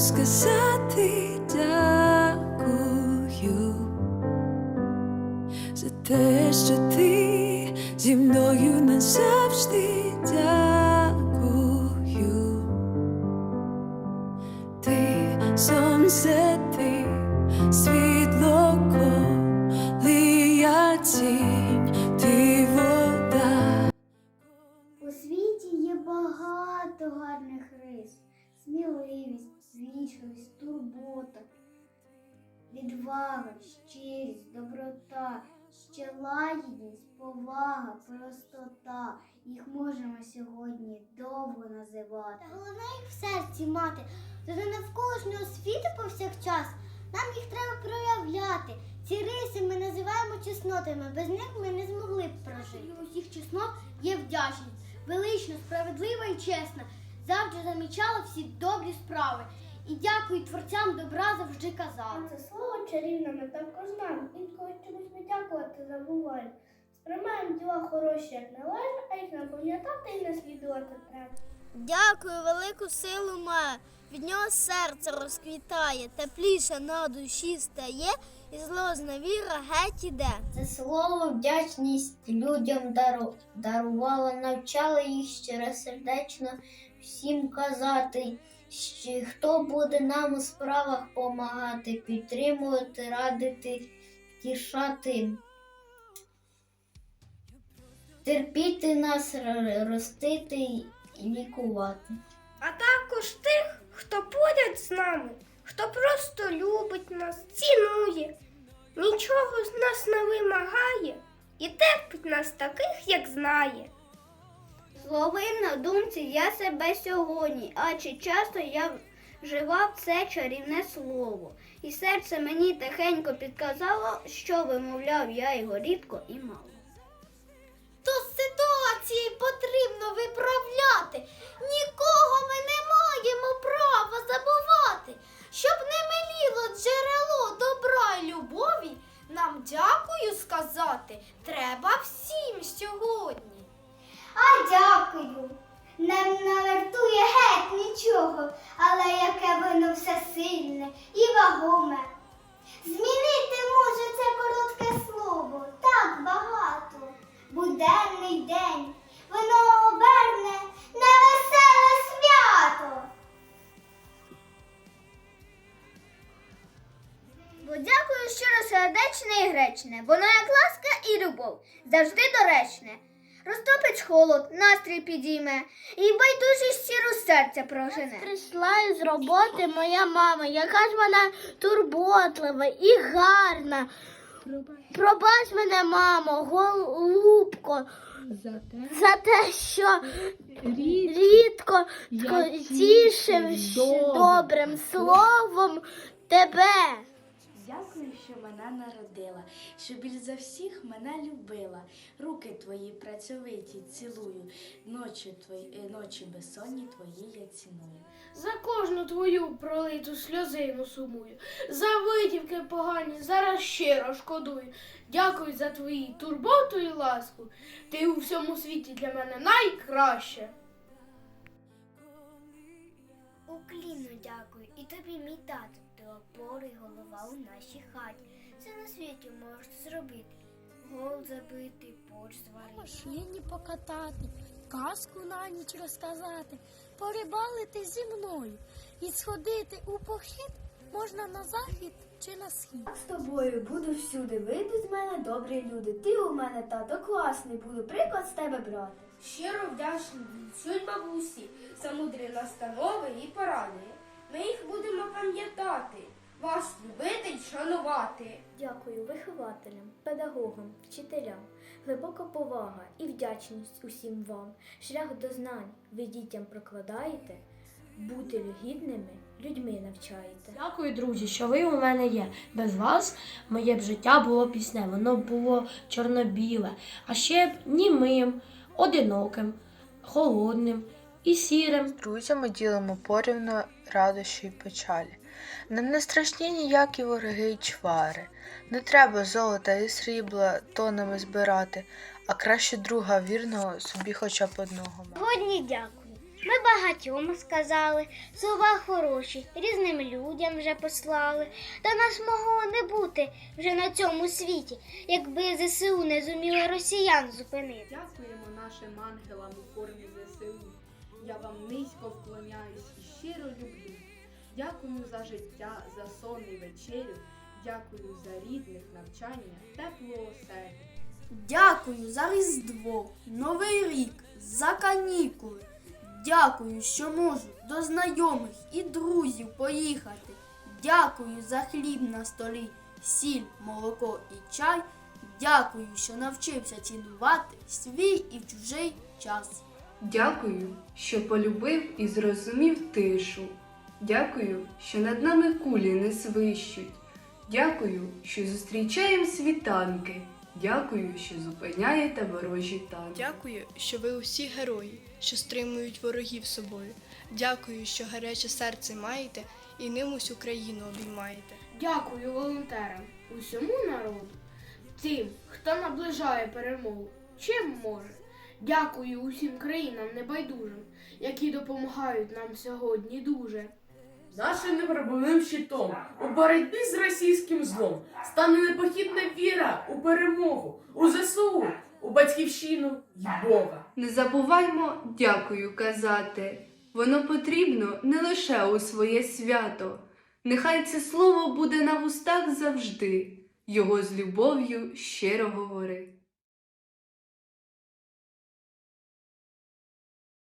сказати дякую за те, що ти зі мною назавжди дякую. Ти сонце, ти світло, коли я тінь, вічливість, турбота, відвага, щирість, доброта, ще лагідність, повага, простота. Їх можемо сьогодні довго називати. Головне їх в серці мати, то до навколишнього світу повсякчас. Нам їх треба проявляти. Ці риси ми називаємо чеснотами. Без них ми не змогли б прожити. Усіх чеснот є вдячність, велична, справедлива і чесна. Завжди замічала всі добрі справи. І дякую творцям добра завжди казала. Це слово чарівне ми також знаємо. Інколи чомусь ми дякувати забуваємо. Сприймаємо діла хороші, як належно, а їх нам пам'ятати і наслідувати треба. Дякую, велику силу має. Від нього серце розквітає, тепліше на душі стає, і злозна віра геть іде. Це слово вдячність людям дару, дарувало, навчало їх щиросердечно всім казати, хто буде нам у справах помагати, підтримувати, радити, втішати. Терпіти нас, ростити і лікувати. А також тих, хто поряд з нами, хто просто любить нас, цінує, нічого з нас не вимагає і терпить нас таких, як знає. Словив на думці я себе сьогодні, а чи часто я вживав це чарівне слово, і серце мені тихенько підказало, що вимовляв я його рідко і мало. То ситуації потрібно виправляти. Нікого ми не маємо права забувати. Щоб не миліло джерело добра й любові, нам дякую сказати треба всім сьогодні. А дякую. Не навертує геть нічого, але яке воно все сильне і вагоме. Змінити може це коротке слово так багато. Буденний день воно оберне на веселе свято. Бо дякую щиро сердечне і гречне, воно як ласка і любов, завжди доречне. Розтопить холод, настрій підійме, і байдужість сіру серця прожене. Прийшла із роботи моя мама, яка ж вона турботлива і гарна. Пробач мене, мамо, голубко, за те, що рідко тішив добрим словом тебе. Дякую, що мене народила, що більш за всіх мене любила. Руки твої працьовиті цілую, ночі твої, е, ночі безсонні твої я ціную. За кожну твою пролиту сльозину сумую, за витівки погані, зараз щиро шкодую. Дякую за твої турботу і ласку. Ти у всьому світі для мене найкраще. Уклінно дякую, і тобі, мій тато, ти опора й голова у нашій хаті. Це на світі можеш зробити. Гол забити, борщ зварити. Машині покатати, казку на ніч розказати, порибалити зі мною і сходити у похід можна на захід чи на схід. З тобою буду всюди, вийдуть з мене добрі люди. Ти у мене тато класний, буду приклад з тебе брати. Щиро вдячні відсюль бабусі за мудрі настанови і поради. Ми їх будемо пам'ятати, вас любити й шанувати. Дякую вихователям, педагогам, вчителям, глибока повага і вдячність усім вам. Шлях до знань ви дітям прокладаєте, бути гідними людьми навчаєте. Дякую, друзі, що ви у мене є. Без вас моє б життя було пісне, воно було чорно-біле, а ще б німим, одиноким, холодним і сірим. З друзями ділимо порівну радощі й печалі. Нам не страшні ніякі вороги й чвари. Не треба золота і срібла тонами збирати, а краще друга вірного собі хоча б одного мати. Сьогодні дякую. Ми багатьом сказали, слова хороші, різним людям вже послали. Та нас могло не бути вже на цьому світі, якби ЗСУ не зуміли росіян зупинити. Дякуємо нашим ангелам у формі ЗСУ. Я вам низько вклоняюсь і щиро люблю. Дякую за життя, за сон і вечерю. Дякую за рідних навчання, теплу оселю. Дякую за Різдво, Новий рік, за канікули. Дякую, що можу до знайомих і друзів поїхати. Дякую за хліб на столі, сіль, молоко і чай. Дякую, що навчився цінувати свій і чужий час. Дякую, що полюбив і зрозумів тишу. Дякую, що над нами кулі не свищуть. Дякую, що зустрічаєм світанки. Дякую, що зупиняєте ворожі танки. Дякую, що ви усі герої, що стримують ворогів собою. Дякую, що гаряче серце маєте і ним усю країну обіймаєте. Дякую волонтерам, усьому народу, тим, хто наближає перемогу, чим може. Дякую усім країнам небайдужим, які допомагають нам сьогодні дуже. Нашим непробивним щитом у боротьбі з російським злом стане непохідна віра у перемогу, у ЗСУ, у батьківщину й Бога. Не забуваймо дякую казати. Воно потрібно не лише у своє свято. Нехай це слово буде на вустах завжди. Його з любов'ю щиро говори.